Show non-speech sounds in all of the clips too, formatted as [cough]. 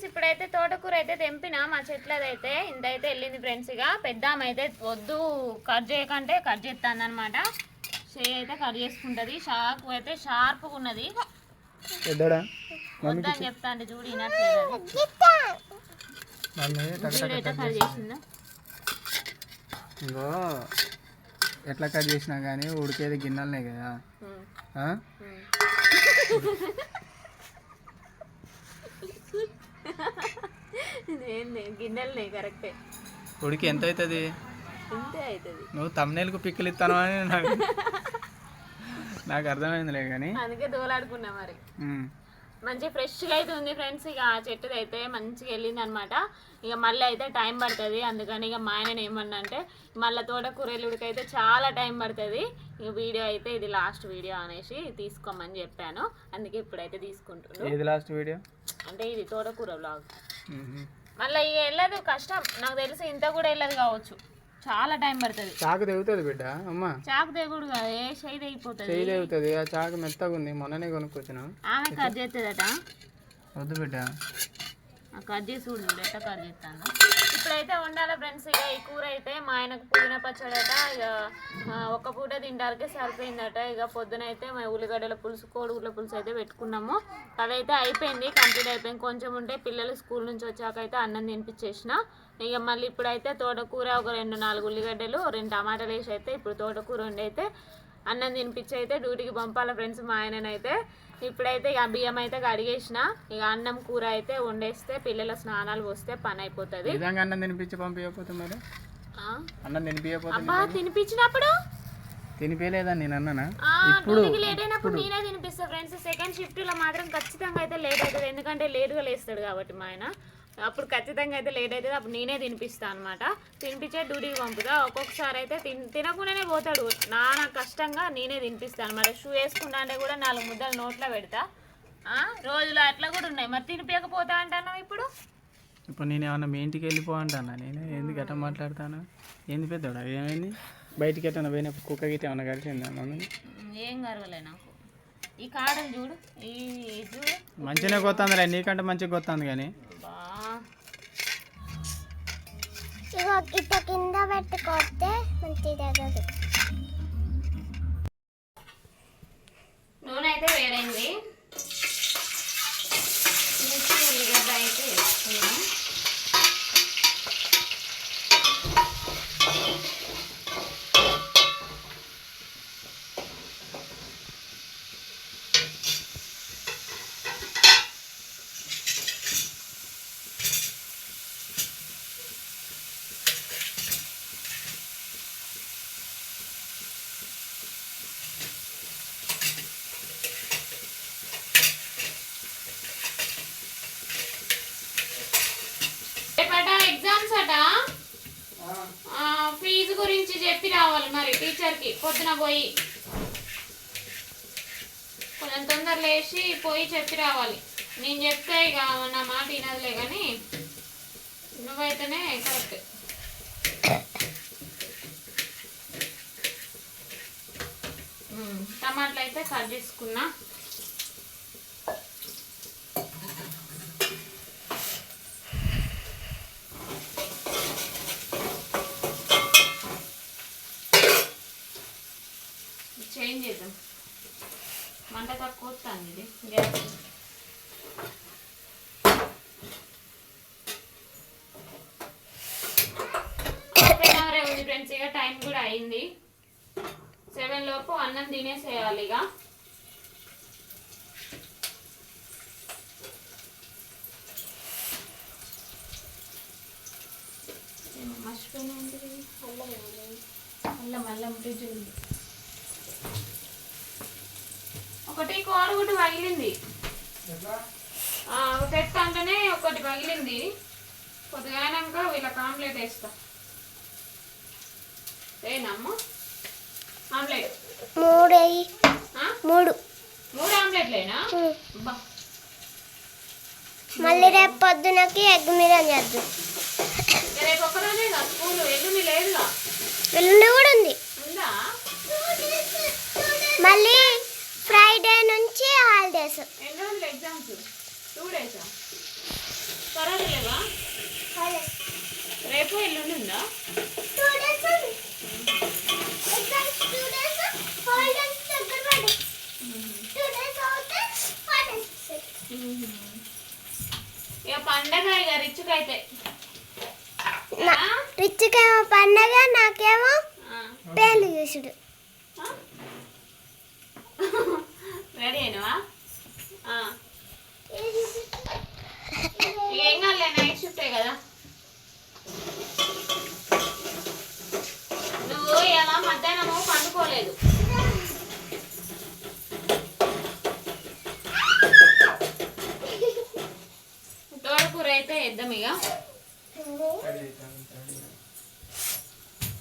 Friends ఇప్పుడైతే తోటకూర అయితే తెంపినా మా చెట్లదైతే ఇంతైతే వెళ్ళింది ఫ్రెండ్స్ ఇక. పెద్ద ఆమె అయితే వద్దు కట్ చేయకంటే కట్ చేస్తాను అనమాట చేయి అయితే కట్ చేసుకుంటుంది. షార్ప్ అయితే షార్ప్గా ఉన్నది. వద్దని చెప్తా అంటే చూడు వినట్లేదు కట్ చేసిందో? ఇంకో ఎట్లా కట్ చేసినా కానీ ఉడికేది గిన్నెలనే కదా. ఉమ్, ఆ? ఉమ్. ఏంది గిన్నెలు కరెక్టే ఉడికి ఎంత అవుతుంది ఇంతే అవుతుంది నువ్వు తమ్నేలకు పిక్కలు ఇస్తాను అని నాకు నాకు అర్థమైందిలే కానీ అందుకే దోలాడుకున్నా మరి. మంచి ఫ్రెష్గా అయితే ఉంది ఫ్రెండ్స్. ఇక ఆ చెట్టుది అయితే మంచిగా వెళ్ళింది అనమాట ఇక మళ్ళీ అయితే టైం పడుతుంది. అందుకని ఇక మా ఆయన ఏమన్నా అంటే మళ్ళీ తోటకూరలుడికి అయితే చాలా టైం పడుతుంది. ఇక వీడియో అయితే ఇది లాస్ట్ వీడియో అనేసి తీసుకోమని చెప్పాను. అందుకే ఇప్పుడైతే తీసుకుంటున్నాను లాస్ట్ వీడియో? అంటే ఇది తోటకూర బ్లాగ్. మళ్ళీ ఇక వెళ్ళదు కష్టం. నాకు తెలిసి ఇంత కూడా వెళ్ళదు కావచ్చు. చాలా టైం పడుతుంది. చాకు తెగుతుంది బిడ్డ అమ్మ. చాకు తెగుడు కాదు ఏ షైడ్ అయిపోతుంది. చేయి తెగుతుంది ఆ చాకు మెత్తగా ఉంది మొన్ననే కొనుక్కొచ్చిన. ఆమె కట్ చేస్తుందట. వద్దు బిడ్డ. కట్ చేసి చూడు ఎట్లా కట్ చేస్తాను ఇప్పుడైతే ఉండాలి ఫ్రెండ్స్ ఇక ఈ కూర అయితే మా ఆయనకు పుదీనా పచ్చడట ఇక ఆ, ఒక్క పూట తింటానికే సరిపోయిందట. ఇక పొద్దున అయితే మా ఉల్లిగడ్డల పులుసు కోడిగుడ్ల పులుసు అయితే పెట్టుకున్నాము. అదైతే అయిపోయింది కంప్లీట్ అయిపోయింది. కొంచెం ఉంటే పిల్లలు స్కూల్ నుంచి వచ్చాక అయితే అన్నం తినిపించేసిన. ఇక మళ్ళీ ఇప్పుడైతే తోటకూర ఒక రెండు నాలుగు ఉల్లిగడ్డలు రెండు టమాటాలు వేసి అయితే ఇప్పుడు తోటకూర వండి అయితే అన్నం తినిపించి అయితే డ్యూటీకి పంపాలి ఫ్రెండ్స్ మా ఆయననైతే. ఇప్పుడైతే ఇక బియ్యం అయితే కడిగేసిన. ఇక అన్నం కూర అయితే వండేస్తే పిల్లల స్నానాలు పోస్తే పని అయిపోతుంది. అన్నం తినిపించి పంపించకపోతే మరి? అన్నం తినిపించకపోతే అబ్బా తినిపించినప్పుడు? తినిపించలేదా నేను అన్నానా? డ్యూటీకి లేట్ అయినప్పుడు నేనే తినిపిస్తా ఫ్రెండ్స్. సెకండ్ షిఫ్ట్లో మాత్రం ఖచ్చితంగా అయితే లేట్ అవుతుంది. ఎందుకంటే లేట్గా లేస్తాడు కాబట్టి మా ఆయన. అప్పుడు ఖచ్చితంగా అయితే లేట్ అవుతుంది. అప్పుడు నేనే తినిపిస్తా అనమాట తినిపించే డ్యూటీకి పంపుతా. ఒక్కొక్కసారి అయితే తిన్ తినకుండానే పోతాడు. నాన్న కష్టంగా నేనే తినిపిస్తాను మరి షూ వేసుకుంటా అంటే కూడా నాలుగు ముద్దలు నోట్లో పెడతా. రోజులు అట్లా కూడా ఉన్నాయి. మరి తినిపించకపోతా అంటున్నావు ఇప్పుడు? ఇప్పుడు నేను ఏమన్నా మీ ఇంటికి వెళ్ళిపో అంటానా? నేను ఎందుకు ఎట్లా మాట్లాడతాను? ఏంది పెద్దోడా? ఏమైంది? బయటికి ఎట్టన్నా పోయినప్పుడు కుక్క గిట్ట ఏమన్నా కలిసిందా మమ్మీ? ఏం గర్వలే నాకు. ఈ కాడలు చూడు. ఈ చూడు. మంచిగానే కొత్తందిలే. నీకంటే మంచిగా కొత్తంది కానీ. బా ఇగో ఇట్ట కింద పెట్టుకోతే మంచి తగ్గదు నూనె అయితే వేడైంది మిర్చి ఉల్లిగడ్డ అయితే వేసుకున్నాం రేపట ఎగ్జామ్స్ అట ఆ, ఫీజు గురించి చెప్పి రావాలి మరి టీచర్కి. పొద్దున పోయి కొంచెం తొందర లేచి పోయి చెప్పి రావాలి. నేను చెప్తే ఇక నా మాట వినదులే కానీ నువ్వైతేనే కరెక్ట్. టమాటాలు అయితే కట్ చేసుకున్నా చేంజ్ చేద్దాం మంట తక్కువ వస్తుంది ఇది గ్యాస్ హాఫ్ అన్ అవరే ఇక టైం కూడా అయింది. సెవెన్ లోపు అన్నం తినేసేయాలి ఇక. ఏమో మర్చిపోయినా ఏంటిది? అల్లం అల్లం ఫ్రిడ్జ్ ఉంది. ఒకటి పగిలింది. ఆ, ఒకటి ఎత్త అంటేనే ఒకటి పగిలింది. కొద్దిగా అయినాక వీళ్ళకి ఆమ్లెట్ వేస్తా. ఏనమ్మ ఆమ్లెట్. మూడు? మూడు. ఆమ్లెట్లేనా? మళ్ళీ రేపు పొద్దునకి ఎగ్ మీద చేద్దాం. రేపు ఒక్కరోజే కదా స్కూల్ ఎల్లుండి లేదుగా? ఎల్లుండి కూడా ఉంది. ఉందా? మళ్ళీ ఫ్రైడే నుంచి హాలిడేస్. ఎన్ని రోజులు ఎగ్జామ్స్? టూ డేసా రేపు ఎల్లుండి ఉందా టూ డేస్ ఉంది ఎగ్జామ్స్ టూ డేస్ హాలిడేస్ దగ్గర పడి టూ డేస్ అవుతే హాలిడేస్ ఇక పండగ ఇక రిచ్కైతే రిచ్కేమో పండగ నాకేమో పేర్లు చూసుడు. రెడీ అయినవా? ఏం కాదులే నైట్ షిఫ్టే కదా. నువ్వు ఎలా మధ్యాహ్నము పండుకోలేదు. తోటకూర అయితే వేద్దాం ఇక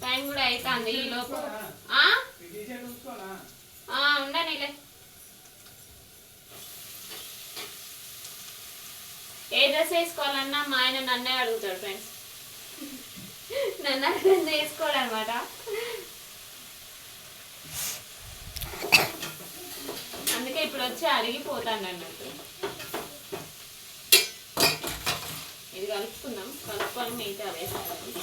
టైం కూడా అవుతుంది ఈ లోపు. ఆ? ఏ డ్రెస్ వేసుకోవాలన్నా మా ఆయన నన్నే అడుగుతాడు ఫ్రెండ్స్. నన్ను అర్థం వేసుకోడు అనమాట అందుకే ఇప్పుడు వచ్చి అరిగిపోతాను అన్నట్టు. ఇది కలుపుకుందాం. కలుపుకొని మిగతా వేసుకోవాలి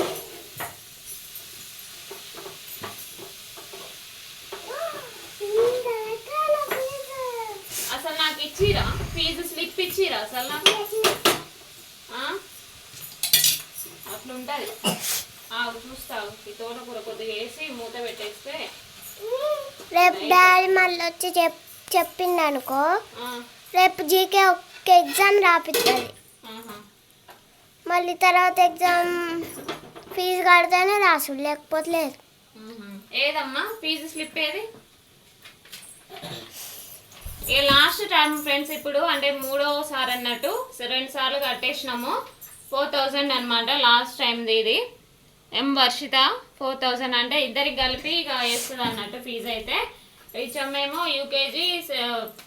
అసలు నాకు ఇచ్చిరా ఫీజు స్లిప్ ఇచ్చిరా అసలు నాకు? అట్లుంటది. ఆగు చూస్తావు ఈ తోటకూర కొద్దిగా వేసి మూత పెట్టేస్తే రేపు డాడీ మళ్ళీ వచ్చి చెప్ చెప్పింది అనుకో రేపు జీకే ఒక్క ఎగ్జామ్ రాపిస్తుంది. మళ్ళీ తర్వాత ఎగ్జామ్ ఫీజు కడితేనే రాసుడు లేకపోతే లేదు. మ్మ్. ఏదమ్మా? ఫీజు స్లిప్ ఏది ఏ లాస్ట్ టైం ఫ్రెండ్స్ ఇప్పుడు అంటే మూడోసారి అన్నట్టు రెండు సార్లు కట్టేసినాము. ఫోర్ థౌజండ్ అనమాట లాస్ట్ టైంది ఇది. ఎం వర్షిత? ఫోర్ థౌజండ్ అంటే ఇద్దరికి కలిపి ఇక వేస్తుంది అన్నట్టు ఫీజు అయితే. రిచమ్మేమో యూకేజీ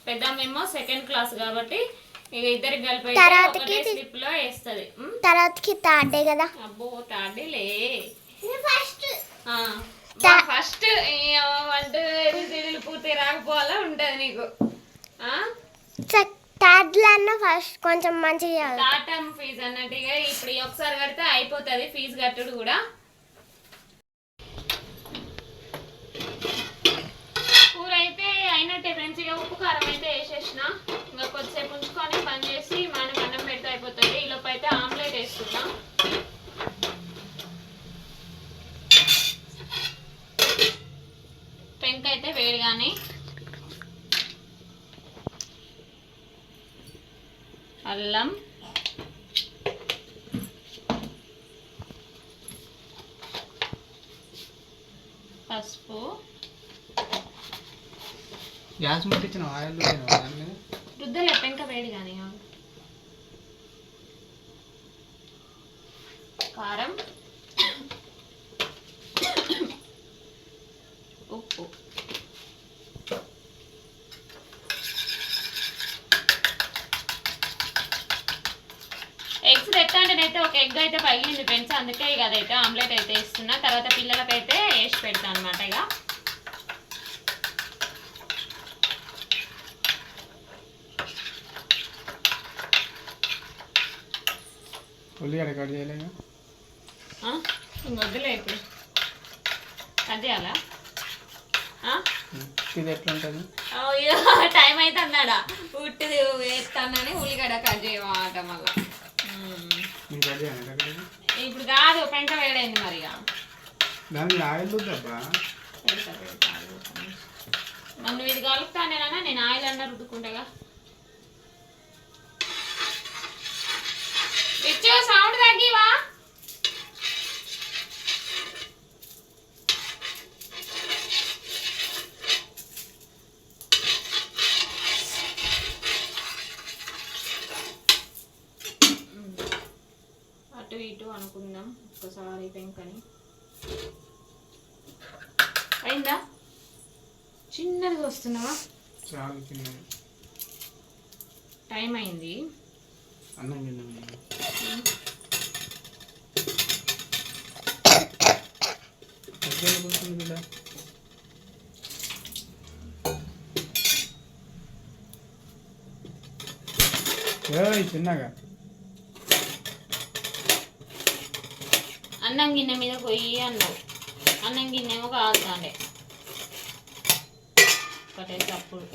పెద్దమ్మేమో సెకండ్ క్లాస్ కాబట్టి ఇక ఇద్దరికి కలిపి ఒకటే స్లిప్లో వేస్తుంది. తర్వాతకి థర్డ్ కదా? అబ్బో తాడిలే ఫస్ట్ ఫస్ట్ సిడీలు పూర్తి రాకపోవాలా? ఉంటది నీకు. థర్డ్ అన్న ఫస్ట్ కొంచెం మంచిగా చదువు. టాటమ్ ఫీజు అన్నట్టుగా ఇప్పుడు ఈ ఒకసారి కడితే అయిపోతుంది ఫీజు కట్టుడు కూడా. కూర అయితే అయినట్టే ఫ్రెండ్స్ ఇక ఉప్పు కారం అయితే వేసేసిన. ఇంకా కొద్దిసేపు ఉంచుకొని పని చేసి మనకు అన్నం పెడితే అయిపోతుంది. ఈ లోపు అయితే ఆమ్లెట్ వేస్తున్నా పెంక అయితే వేడిగానే అల్లం. పసుపు. గ్యాస్ ముట్టించిన ఆయిల్ రుద్దలే పెంక వేడి కానీ కారం. ఉప్పు. ఒక ఎగ్ అయితే పగిలింది ఫ్రెండ్స్ అందుకే ఇక అదైతే ఆమ్లెట్ అయితే ఇస్తున్నా తర్వాత పిల్లలకైతే వేసి పెడతాను అనమాట ఇక. ఉల్లిగడ్డ కట్ చేయలేగా ఆ? ఇంకొద్దులే ఇప్పుడు. కట్ చేయాలా? ఇది ఎట్లుంటుంది? అయ్యో టైం అయితే అన్నాడా ఉట్టిది వేస్తానని ఉల్లిగడ్డ కట్ చేయమాట మళ్ళా మ్మ్. నేను కట్ చేయాలి కట్ చేయాలి ఇప్పుడు కాదు పెంక వేడైంది మరి ఇక. దాని మీద ఆయిల్ వద్దబ్బా. నన్ను ఇది కలుపుతానేనా నేను ఆయిల్ అన్న రుద్దుకుంటాగా సౌండ్ ఒక్కసారి పెంకని అయిందా? చిన్నది వస్తున్నావా? చాలా చిన్నది టైం అయింది. అన్నం తిన్నాం ఎక్కడ కూర్చుంది బిడ్డ? ఏయ్ చిన్నగా. అన్నం గిన్నె మీద పోయి అన్నావు అన్నం గిన్నె ఏమో కాల్తాండే. ఒకటేసి అప్పుడు.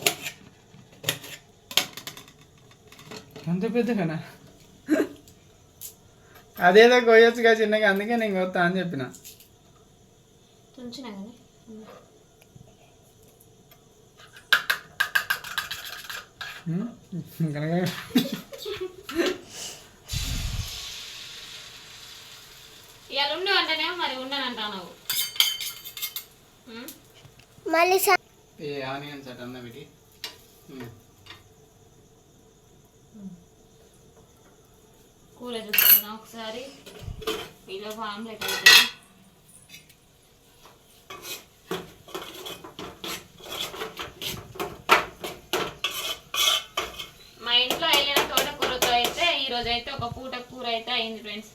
అంత పెద్దగానా [laughs] అదేదో కొయ్యొచ్చుగా చిన్నగా అందుకే నేను కొత్తా అని చెప్పిన. తుంచినా కనుక [laughs] [laughs] ఉండు మరి ఉండనంటావు ఉం? మళ్ళీ సా- ఏ ఆనియన్స్ అట అన్న పెట్టి కూర చూసుకున్నా ఒకసారి. ఈలో ఆమ్లెట్ అవుతుంది మా ఇంట్లో వెళ్ళిన తోటకూరతో అయితే ఈ రోజు అయితే ఒక పూట కూర అయితే అయింది ఫ్రెండ్స్.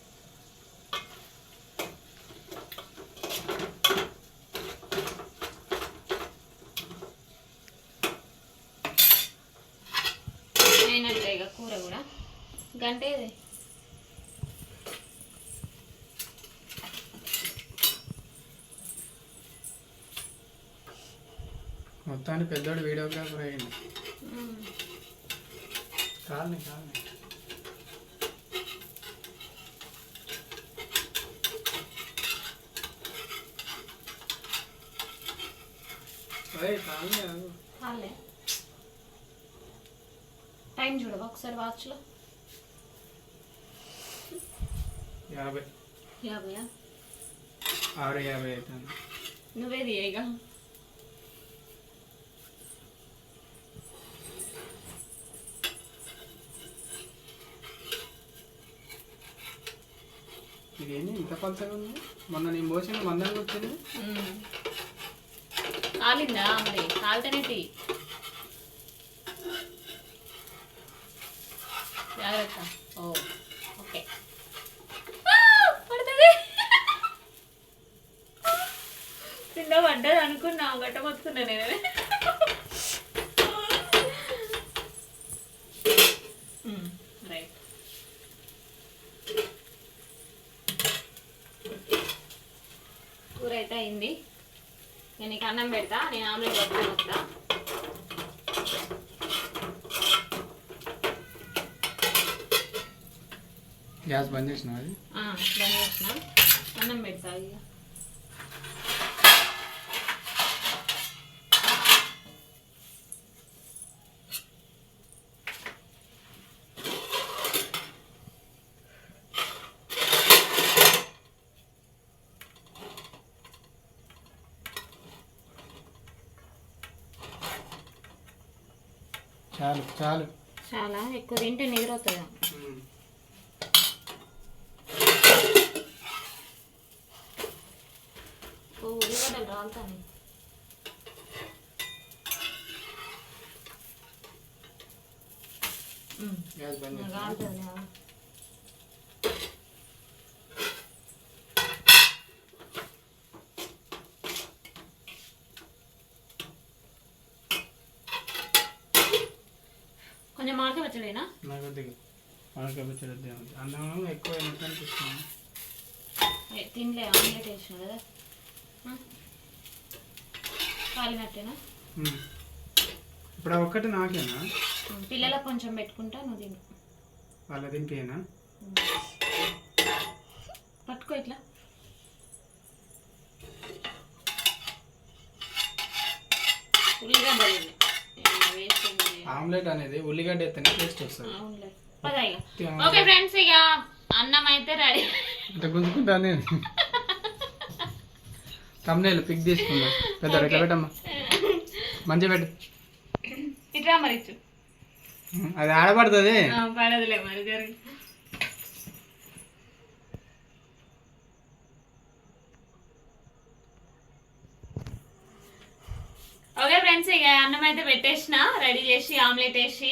అయినట్టే ఇక కూర కూడా గంటే ఇది. మొత్తానికి పెద్దోడు వీడియోగ్రాఫర్ అయ్యింది. కాలని కాలని కాలని. చాలే టైం చూడవా ఒకసారి వాచ్లో యాభై. యాభైయా ఆరు యాభై అవుతుంది నువ్వే తీయగా ఇదేంటి ఇంత పలసగా ఉంది? మొన్న నేను పోసిన మందంగా వచ్చింది. కాలిందా మరి? కాలితేనే జాగ్రత్త ఓ ఓకే. పడుతుంది. కింద పడ్డది అనుకున్నా గట్ట మొత్తుకున్నా నేను రైట్. కూర అయితే అయింది. నేను నీకు అన్నం పెడతా నేను ఆమ్లెట్ పట్టుకొని వస్తా గ్యాస్ బంద్ చేసిన బంద్ చేసిన. అన్నం పెడతా చాలు చాలు. చాలా ఎక్కువ తింటే నిద్ర వస్తుందా ఓ రాలుతుంది కొంచెం మామిడికాయ పచ్చడేనా నాకు దిగు. అన్నం ఎక్కువ అయినట్టు అనిపిస్తుంది ఏ, తినలే ఆమ్లెట్ వేసిన కదా? కాలినట్టేనా. ఇప్పుడు ఒక్కటి నాకేనా? ఉం, పిల్లలకు కొంచెం పెట్టుకుంటా నువ్వు తిను. వాళ్ళ తినిపోయేనా పట్టుకో ఇట్లా. ఆమ్లెట్ అనేది ఉల్లిగడ్డ ఎత్తనే టేస్ట్ వస్తుంది. ఓకే ఫ్రెండ్స్ ఇక అన్నం అయితే రెడీ. ఇట్లా గుంజుకుంటానే తమ్నేలు పిక్ తీసుకుందా? పెద్ద ఇట్లా పెట్టమ్మా. మంచిగా పెట్టు. ఇట్లా మరి అది ఆడబడుతుంది. ఆ, పడదులే మరి జరిగి. ఓకే ఫ్రెండ్స్ ఇక అన్నం అయితే పెట్టేసిన రెడీ చేసి ఆమ్లెట్ వేసి.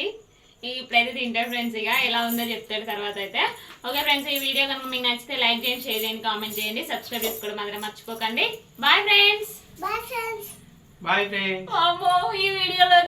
ఇప్పుడైతే తింటాడు ఫ్రెండ్స్ ఇక. ఎలా ఉందో చెప్తాడు తర్వాత అయితే. ఓకే ఫ్రెండ్స్ ఈ వీడియో కనుక మీకు నచ్చితే లైక్ చేయండి షేర్ చేయండి కామెంట్ చేయండి. సబ్స్క్రైబ్ చేసుకోవడం మాత్రం మర్చిపోకండి. Bye friends bye friends bye friend అమ్మో ఈ వీడియోలో